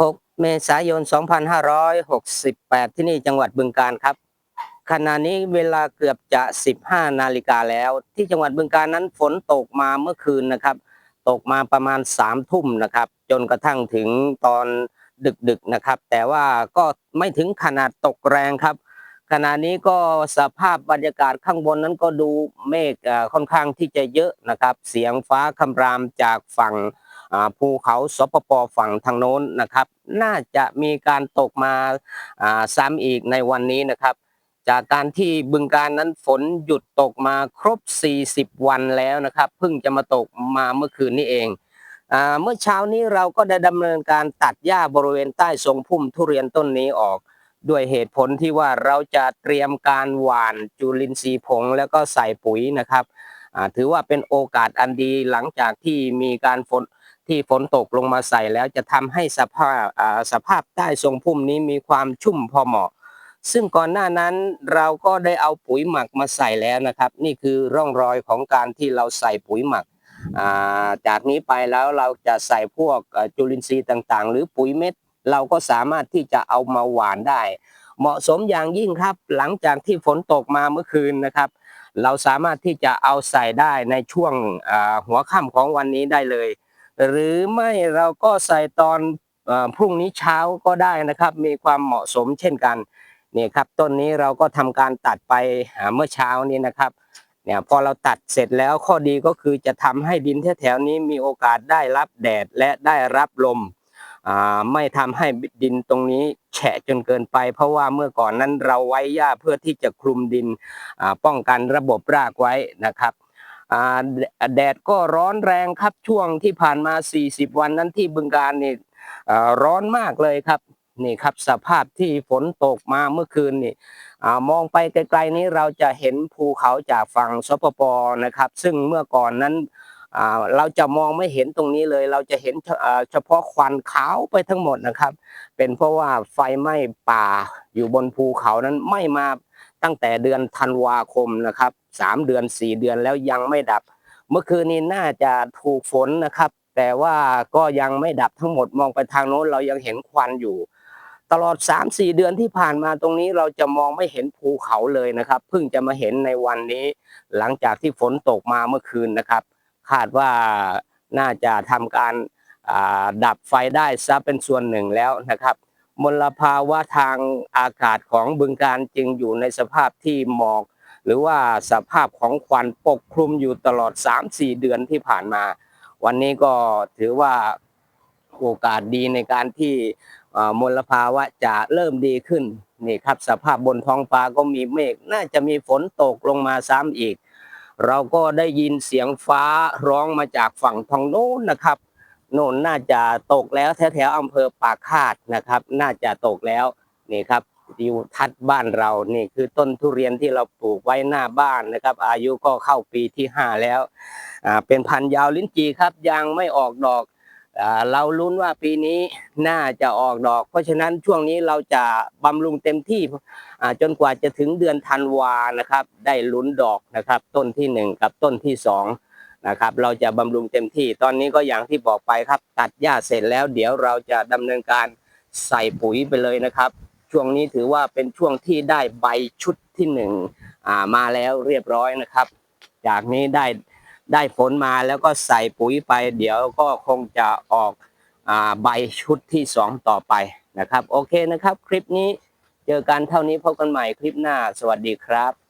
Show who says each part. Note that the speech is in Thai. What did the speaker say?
Speaker 1: 6 เมษายน 2568 ที่นี่จังหวัดบึงกาฬครับ ขณะนี้เวลาเกือบจะ 15 นาฬิกาแล้ว ที่จังหวัดบึงกาฬนั้นฝนตกมาเมื่อคืนนะครับ ตกมาประมาณ3ทุ่มนะครับ จนกระทั่งถึงตอนดึกๆนะครับ แต่ว่าก็ไม่ถึงขนาดตกแรงครับ ขณะนี้ก็สภาพบรรยากาศข้างบนนั้นก็ดูเมฆค่อนข้างที่จะเยอะนะครับ เสียงฟ้าคำรามจากฝั่ง ภูเขาสปปฝั่งทางโน้นนะครับ น่าจะมีการตกมาซ้ำอีกในวันนี้นะครับ จากการที่บึงการนั้นฝนหยุดตกมาครบ 40 วันแล้วนะครับเพิ่งจะมาตกมาเมื่อคืนนี้เองเมื่อเช้านี้เราก็ได้ดำเนินการตัดหญ้าบริเวณใต้ทรงพุ่มทุเรียนต้นนี้ออก ด้วยเหตุผลที่ว่าเราจะเตรียมการหว่านจุลินทรีย์ผงแล้วก็ใส่ปุ๋ยนะครับถือว่าเป็นโอกาสอันดีหลังจากที่มีการฝน ที่ฝนตกลงมาใส่แล้วจะทำให้สภาพสภาพใต้ทรงพุ่มนี้มีความชุ่มพอเหมาะ ซึ่งก่อนหน้านั้นเราก็ได้เอาปุ๋ยหมักมาใส่แล้วนะครับ นี่คือร่องรอยของการที่เราใส่ปุ๋ยหมักาจากนี้ไปแล้วเราจะใส่พวกจุลินทรีย์ต่างๆ หรือปุ๋ยเม็ด เราก็สามารถที่จะเอามาหวานได้ เหมาะสมอย่างยิ่งครับ หลังจากที่ฝนตกมาเมื่อคืนนะครับ เราสามารถที่จะเอาใส่ได้ในช่วงหัวค่ำของวันนี้ได้เลย หรือไม่เราก็ใส่ตอนอพรุ่งนี้เช้าก็ได้นะครับ มีความเหมาะสมเช่นกันนี่ครับต้นนี้เราก็ทำการตัดไปอ่าเมื่อเช้านี้นะครับเนี่ยพอเราตัดเสร็จแล้วข้อดีก็คือจะทำให้ดินแถวๆนี้มีโอกาสได้รับแดดและได้รับลมอ่าไม่ทำให้ดินตรงนี้แฉะจนเกินไป เพราะว่าเมื่อก่อนนั้นเราไว้หญ้าเพื่อที่จะคลุมดินป้องกันระบบรากไว้นะครับ แดดก็ร้อนแรงครับช่วงที่ผ่านมา 40 วันนั้นที่บึงการนี่ร้อนมากเลยครับนี่ครับสภาพที่ฝนตกมาเมื่อคืนนี่มองไปไกลๆนี้เราจะเห็นภูเขาจากฝั่งสปปนะครับ ซึ่งเมื่อก่อนนั้นเราจะมองไม่เห็นตรงนี้เลย เราจะเห็นเฉอ่าเฉพาะควันขาวไปทั้งหมดนะครับ เป็นเพราะว่าไฟไหม้ป่าอยู่บนภูเขานั้นไหม้มาตั้งแต่เดือนธันวาคมนะครับ สามเดือนสี่เดือนแล้วยังไม่ดับ เมื่อคืนนี้น่าจะถูกฝนนะครับ แต่ว่าก็ยังไม่ดับทั้งหมดมองไปทางโน้นเรายังเห็นควันอยู่ ตลอด3-4เดือนที่ผ่านมาตรงนี้เราจะมองไม่เห็นภูเขาเลยนะครับ เพิ่งจะมาเห็นในวันนี้ หลังจากที่ฝนตกมาเมื่อคืนนะครับ คาดว่าน่าจะทำการดับไฟได้ซะเป็นส่วนหนึ่งแล้วนะครับมลภาวะทางอากาศของบึงการจึงอยู่ในสภาพที่หมอก หรือว่าสภาพของควันปกคลุมอยู่ตลอด 3-4 เดือนที่ผ่านมา วันนี้ก็ถือว่าโอกาสดีในการที่มลภาวะจะเริ่มดีขึ้นนี่ครับสภาพบนท้องฟ้าก็มีเมฆน่าจะมีฝนตกลงมาซ้ำอีก เราก็ได้ยินเสียงฟ้าร้องมาจากฝั่งทางโน้นนะครับโน่นน่าจะตกแล้วแถวๆอำเภอปากคาดนะครับ น่าจะตกแล้วนี่ครับ ทิวทัศน์บ้านเรานี่คือต้นทุเรียนที่เราปลูกไว้หน้าบ้านนะครับ อายุก็เข้าปีที่ห้าแล้วอ่าเป็นพันยาวลิ้นจีครับยังไม่ออกดอกอ่าเราลุ้นว่าปีนี้น่าจะออกดอก เพราะฉะนั้นช่วงนี้เราจะบำรุงเต็มที่อ่าจนกว่าจะถึงเดือนธันวานะครับ ได้ลุ้นดอกนะครับ ต้นที่หนึ่งกับต้นที่สองนะครับเราจะบำรุงเต็มที่ตอนนี้ก็อย่างที่บอกไปครับ ตัดหญ้าเสร็จแล้ว เดี๋ยวเราจะดำเนินการใส่ปุ๋ยไปเลยนะครับ ช่วงนี้ถือว่าเป็นช่วงที่ได้ใบชุดที่หนึ่งมาแล้วเรียบร้อยนะครับ จากนี้ได้ได้ฝนมาแล้วก็ใส่ปุ๋ยไป เดี๋ยวก็คงจะออกอใบชุดที่สองต่อไปนะครับ โอเคนะครับ คลิปนี้เจอกันเท่านี้พบกันใหม่คลิปหน้า สวัสดีครับ